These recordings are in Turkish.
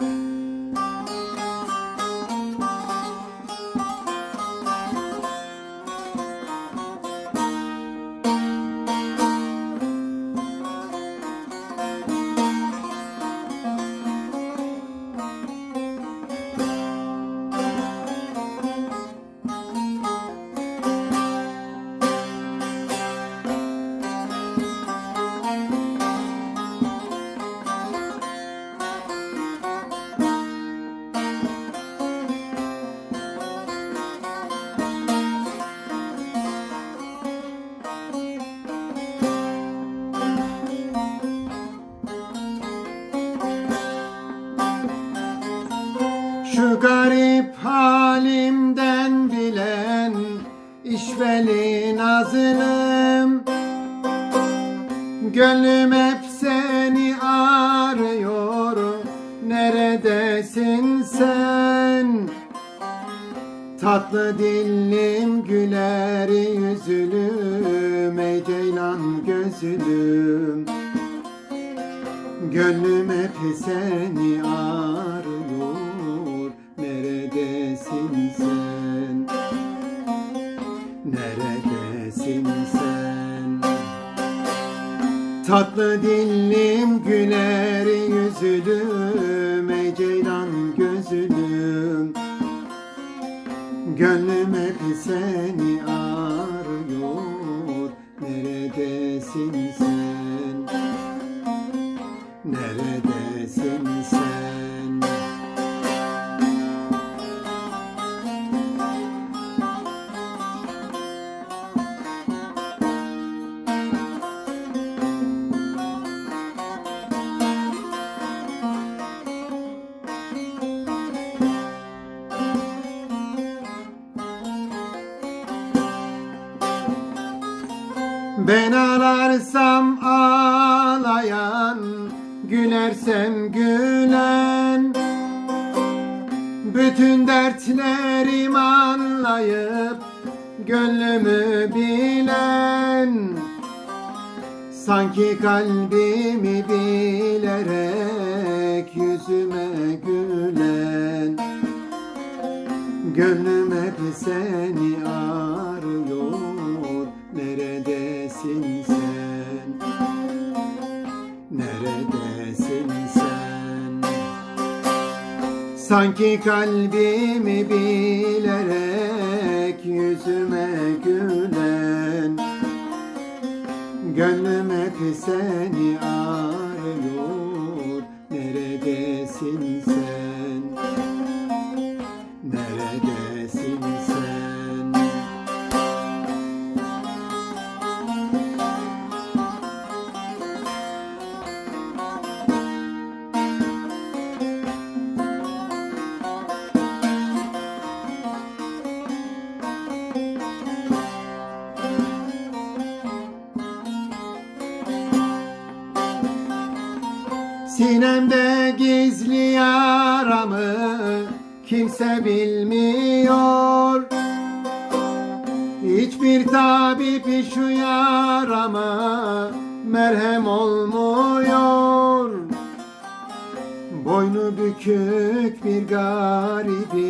Şu işveli nazlım Gönlüm hep seni arıyor Neredesin sen? Tatlı dillim güler yüzlüm Ey ceylan gözlüm Gönlüm hep seni arıyor Tatlı dillim güler yüzlüm Ey ceylan gözlüm Gönlüm hep seni arıyor Neredesin sen? Neredesin sen? Ben ağlarsam ağlayan Gülersem gülen. Bütün dertlerim anlayıp Gönlümü bilen. Sanki kalbimi bilerek Yüzüme gülen. Gönlüm hep seni arıyor Neredesin sen? Neredesin sen? Sanki kalbimi bilerek Yüzüme gülen Gönlüm hep seni arıyor Sinemde gizli yaramı kimse bilmiyor. Hiçbir tabip şu yarama merhem olmuyor. Boynu bükük bir garibim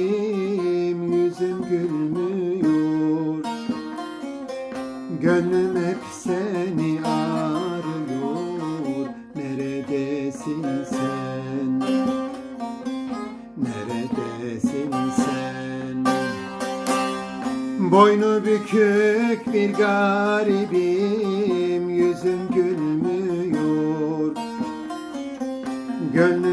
yüzüm gülmüyor. Gönlüm hep seni Boynu bükük bir garibim Yüzüm gülmüyor. Gönlüm